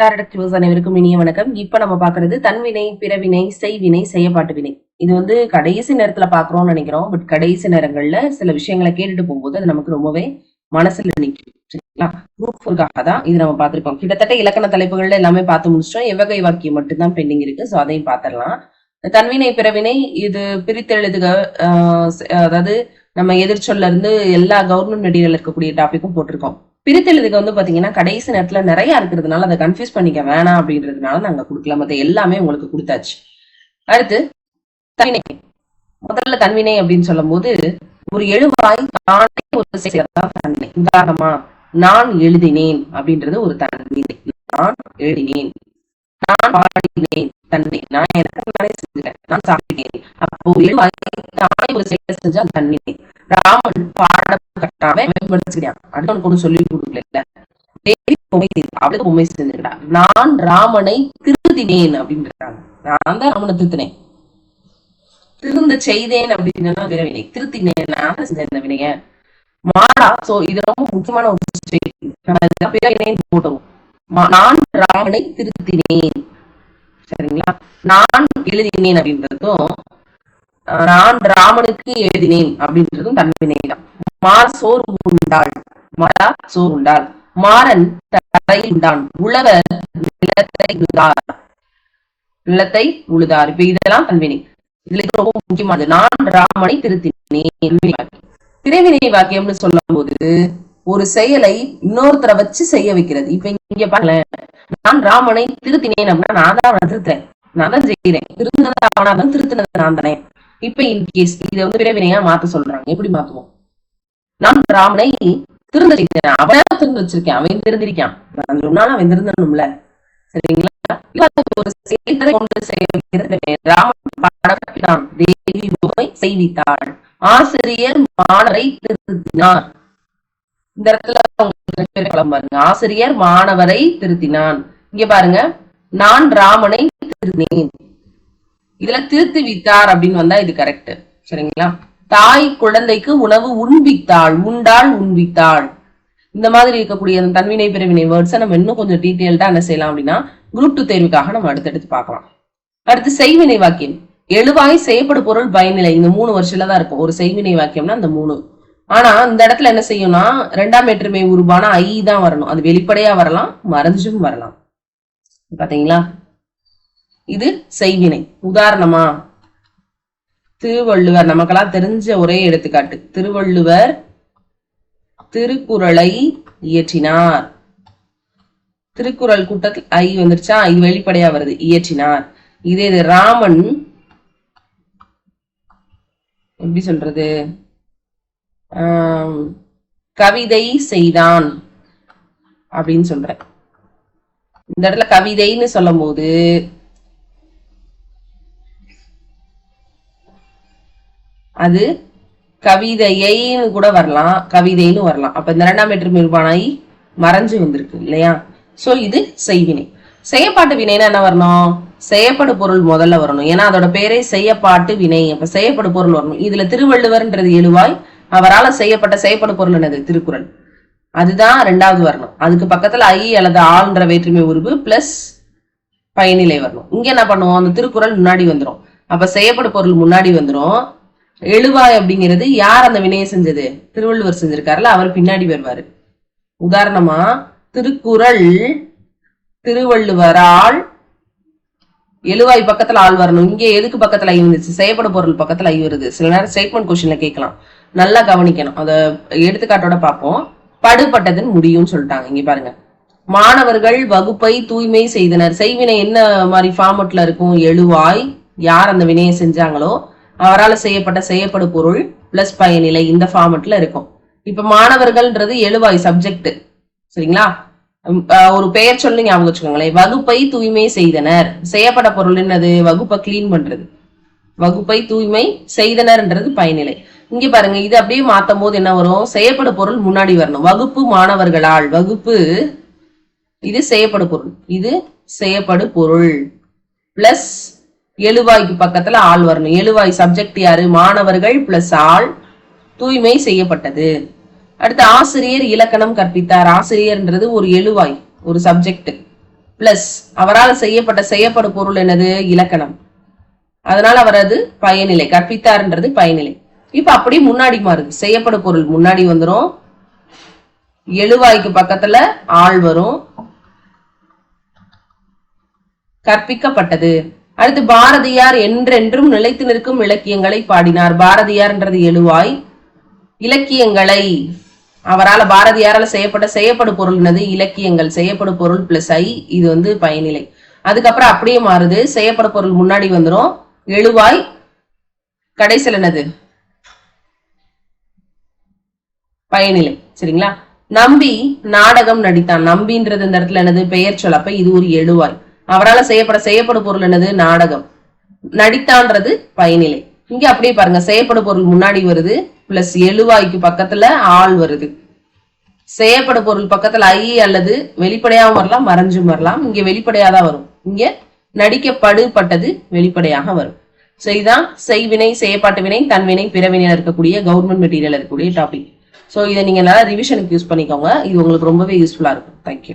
டாரடக்டிவ்ஸ் அனைவருக்கும் இனிய வணக்கம். இப்ப நம்ம பாக்குறது தன்வினை பிறவினை செய்வினை செய்யப்பாட்டு வினை இது வந்து கடைசி நேரத்துல பாக்குறோம்னு நினைக்கிறோம். பட் கடைசி நேரங்கள்ல சில விஷயங்களை கேட்டுட்டு போகும்போது அது நமக்கு ரொம்பவே மனசுல நிற்கும் சரிங்களா? குரூப் தான் இது நம்ம பார்த்திருக்கோம். கிட்டத்தட்ட இலக்கண தலைப்புகள்ல எல்லாமே பார்த்து முடிச்சிட்டோம். எவ்வகை வாக்கியம் மட்டும்தான் பெண்டிங் இருக்கு. சோ அதையும் பாத்திரலாம் தன்வினை பிறவினை இது பிரித்தெழுதுக அதாவது நம்ம எதிர்ச்சொல்ல இருந்து எல்லா கவர்மெண்ட் மெட்டீரியல் இருக்கக்கூடிய டாபிக்கும் போட்டிருக்கோம். பிரித்தெழுதுக்கு வந்து பாத்தீங்கன்னா கடைசி நேரத்துல நிறைய இருக்கிறதுனால அதை கன்ஃபியூஸ் பண்ணிக்க வேணாம் அப்படின்றதுனால நாங்க கொடுக்கல. மத்த எல்லாமே உங்களுக்கு கொடுத்தாச்சு. அடுத்து தன்வினை. முதல்ல தன்வினை அப்படின்னு சொல்லும் போது ஒரு எழுவாய் நானே ஒரு செய்யறதுதான் உதாரணமா நான் எழுதினேன் அப்படின்றது ஒரு தன்வினை. நான் எழுதினேன். நான் பாடினேன் தன்னை நான் எனக்கு நானே செஞ்சுட்டேன். நான் சாப்பிட்டேன். அப்போ எழுவாய் தானே ஒரு செயலை செஞ்சா தன்வினை. ராமன் பாட கட்டாம மேம்படுத்திக்கிறான் அடுத்தவன் கூட சொல்லி கொடுக்கல. தேவி பொம்மை செய்து அவளுக்கு பொம்மை நான் ராமனை திருத்தினேன் அப்படின்றாங்க. நான் தான் ராமனை திருத்தினேன். திருந்த செய்தேன் அப்படின்னா வினை. திருத்தினேன் நான் இந்த வினைய மாறா சோ இது ரொம்ப முக்கியமான ஒரு statement. நம்ம போட்டுருவோம் நான் ராமனை திருத்தினேன். சரிங்களா? நான் எழுதினேன் அப்படின்றதும் நான் ராமனுக்கு எழுதினேன் அப்படின்றதும் தன்வினை தான் மார் சோறு உண்டாள். மலா சோறு உண்டாள். மாறன் தரையில் உண்டான். உழவர் நிலத்தை உழுதார். நிலத்தை உழுதார். இப்ப இதெல்லாம் கண்வினி. இதுல இது ரொம்ப முக்கியமானது. நான் ராமனை திருத்தினேன். திரைவினை வாக்கியம்னு சொல்லும் போது ஒரு செயலை இன்னொருத்தரை வச்சு செய்ய வைக்கிறது. இப்ப இங்க பாருங்களேன். நான் ராமனை திருத்தினேன் அப்படின்னா நான் தான் அவனை திருத்துறேன். நான் தான் செய்யறேன் திருந்தது அவனா தான் திருத்தினது நான் தானே. இப்ப இன்கேஸ் இதை வந்து விரைவினையா மாத்த சொல்றாங்க. எப்படி மாத்துவோம்? நான் ராமனை திருந்த செய்தேன் அவனா திருந்து வச்சிருக்கேன். அவன் திருந்திருக்கான் நான் சொன்னாலும் அவன் திருந்தணும்ல சரிங்களா? ஒரு செயலை கொண்டு செய்ய ராமன் பாடப்பட்டான் தேவி பொம்மை செய்வித்தாள். ஆசிரியர் மாணவரை திருத்தினார். இந்த இடத்துல பாருங்க. ஆசிரியர் மாணவரை திருத்தினான். இங்க பாருங்க. நான் ராமனை திருத்தினேன். இதுல திருத்தி வித்தார் அப்படின்னு வந்தா இது கரெக்ட் சரிங்களா? தாய் குழந்தைக்கு உணவு உண்பித்தாள் உண்டாள் உண்பித்தாள். இந்த மாதிரி இருக்கக்கூடிய அந்த தன்வினை பிரிவினை வேர்ட்ஸை நம்ம இன்னும் கொஞ்சம் டீட்டெயில்டா என்ன செய்யலாம் அப்படின்னா குரூப் டூ தேர்வுக்காக நம்ம அடுத்தடுத்து பார்க்கலாம். அடுத்து செய்வினை வாக்கியம். எழுவாய் செய்யப்படு பொருள் பயனிலை. இந்த மூணு வருஷத்துல தான் இருக்கும். ஒரு செய்வினை வாக்கியம்னா அந்த மூணு. ஆனா இந்த இடத்துல என்ன செய்யும்னா ரெண்டாம் ஏற்றுமை உருவான ஐ தான் வரணும். அது வெளிப்படையா வரலாம் மறைஞ்சும் வரலாம். பாத்தீங்களா? இது செய்வினை. உதாரணமா திருவள்ளுவர் நமக்கெல்லாம் தெரிஞ்ச ஒரே எடுத்துக்காட்டு. திருவள்ளுவர் திருக்குறளை இயற்றினார். திருக்குறள் கூட்டத்தில் ஐ வந்துருச்சா? இது வெளிப்படையா வருது. இயற்றினார். இதே இது ராமன் எப்படி சொல்றது? கவிதை செய்தான் அப்படின்னு சொல்றேன். இந்த இடத்துல கவிதைன்னு சொல்லும் போது அது கவிதையைன்னு கூட வரலாம் கவிதைன்னு வரலாம். அப்ப இந்த இரண்டாம் வேற்றுமை உருவானை மறைஞ்சு வந்திருக்கு இல்லையா? சோ இது செய்வினை. செய்யப்பாட்டு வினைன்னா என்ன வரணும்? செய்யப்படு பொருள் முதல்ல வரணும். ஏன்னா அதோட பேரே செய்யப்பாட்டு வினை. அப்ப செய்யப்படு பொருள் வரணும். இதுல திருவள்ளுவர்ன்றது எழுவாய். அவரால் செய்யப்பட்ட செய்யப்படு பொருள் என்னது? திருக்குறள். அதுதான் ரெண்டாவது வரணும். அதுக்கு பக்கத்துல ஐ அல்லது ஆள்ன்ற வேற்றுமை உருவு பிளஸ் பயனிலை வரணும். இங்க என்ன பண்ணுவோம்? அந்த திருக்குறள் முன்னாடி வந்துடும் அப்ப செய்யப்படு பொருள் முன்னாடி வந்துடும் எழுவாய் அப்படிங்கிறது யார் அந்த வினையை செஞ்சது? திருவள்ளுவர் செஞ்சிருக்காருல்ல அவர் பின்னாடி வருவாரு. உதாரணமா திருக்குறள் திருவள்ளுவரால் எழுவாய் பக்கத்துல ஆள் வரணும். இங்கே எதுக்கு பக்கத்துல ஐ வந்துச்சு? செயல்பட பொருள் பக்கத்துல ஐ வருது. சில நேரம் ஸ்டேட்மெண்ட் கொஸ்டின்ல கேட்கலாம். நல்லா கவனிக்கணும். அத எடுத்துக்காட்டோட பார்ப்போம். படுபட்டதன் முடியும்னு சொல்லிட்டாங்க. இங்க பாருங்க. மாணவர்கள் வகுப்பை தூய்மை செய்தனர். செய்வினை என்ன மாதிரி ஃபார்மட்ல இருக்கும்? எழுவாய். யார் அந்த வினையை செஞ்சாங்களோ அவரால் செய்யப்பட்ட செய்யப்படு பொருள் பிளஸ் பயனிலை இந்த ஃபார்மட்ல இருக்கும். இப்ப மாணவர்கள்ன்றது எழுவாய் சப்ஜெக்ட் சரிங்களா? ஒரு பெயர் சொல்லி ஞாபகம் வச்சுக்கோங்களேன். வகுப்பை தூய்மை செய்தனர். செய்யப்பட்ட பொருள் என்னது? வகுப்பை கிளீன் பண்றது. வகுப்பை தூய்மை செய்தனர்ன்றது பயனிலை. இங்க பாருங்க இது அப்படியே மாத்தும் போது என்ன வரும்? செய்யப்பட பொருள் முன்னாடி வரணும். வகுப்பு மாணவர்களால். வகுப்பு இது செய்யப்படு பொருள். இது செய்யப்படு பொருள். பிளஸ் எழுவாய்க்கு பக்கத்துல ஆள் வரணும். எழுவாய் சப்ஜெக்ட் யாரு? மாணவர்கள் பிளஸ் ஆள் தூய்மை செய்யப்பட்டது. அடுத்து ஆசிரியர் இலக்கணம் கற்பித்தார். ஆசிரியர்ன்றது ஒரு எழுவாய் ஒரு சப்ஜெக்ட் பிளஸ் அவரால் செய்யப்பட்ட செய்யப்படும் பொருள் என்னது? இலக்கணம். அதனால அவரது பயனிலை கற்பித்தார்ன்றது பயனிலை. இப்ப அப்படி முன்னாடி மாறுது. செய்யப்படும் பொருள் முன்னாடி வந்துடும் எழுவாய்க்கு பக்கத்துல ஆள் வரும். கற்பிக்கப்பட்டது. அடுத்து பாரதியார் என்றென்றும் நிலைத்து நிற்கும் இலக்கியங்களை பாடினார். பாரதியார்ன்றது எழுவாய். இலக்கியங்களை அவரால பாரதியாரால் செய்யப்பட்ட செய்யப்படு பொருள் என்னது? இலக்கியங்கள். செய்யப்படு பொருள் பிளஸ் ஐ இது வந்து பயனிலை. அதுக்கப்புறம் அப்படியே மாறுது. செய்யப்பட பொருள் முன்னாடி வந்துரும். எழுவாய். கடைசியில் என்னது? பயனிலை. சரிங்களா? நம்பி நாடகம் நடித்தான். நம்பின்றது இந்த இடத்துல என்னது? பெயர் சொல். அப்ப இது ஒரு எழுவாய். அவரால் செய்யப்பட செய்யப்படும் பொருள் என்னது? நாடகம். நடித்தான்றது பயனிலை. இங்க அப்படியே பாருங்க செய்யப்படும் பொருள் முன்னாடி வருது பிளஸ் எழுவாய்க்கு பக்கத்துல ஆள் வருது. செய்யப்பட பொருள் பக்கத்துல ஐ அல்லது வெளிப்படையாகவும் வரலாம் மறைஞ்சும் வரலாம். இங்க வெளிப்படையாதான் வரும். இங்க நடிக்கப்படுபட்டது வெளிப்படையாக வரும். ஸோ இதுதான் செய்வினை செய்யப்பாட்டு வினை தன்வினை பிறவினையில இருக்கக்கூடிய கவர்மெண்ட் மெட்டீரியல் இருக்கக்கூடிய டாபிக் ஸோ இதை நீங்க நல்லா ரிவிஷனுக்கு யூஸ் பண்ணிக்கோங்க. இது உங்களுக்கு ரொம்பவே யூஸ்ஃபுல்லா இருக்கும். தேங்க்யூ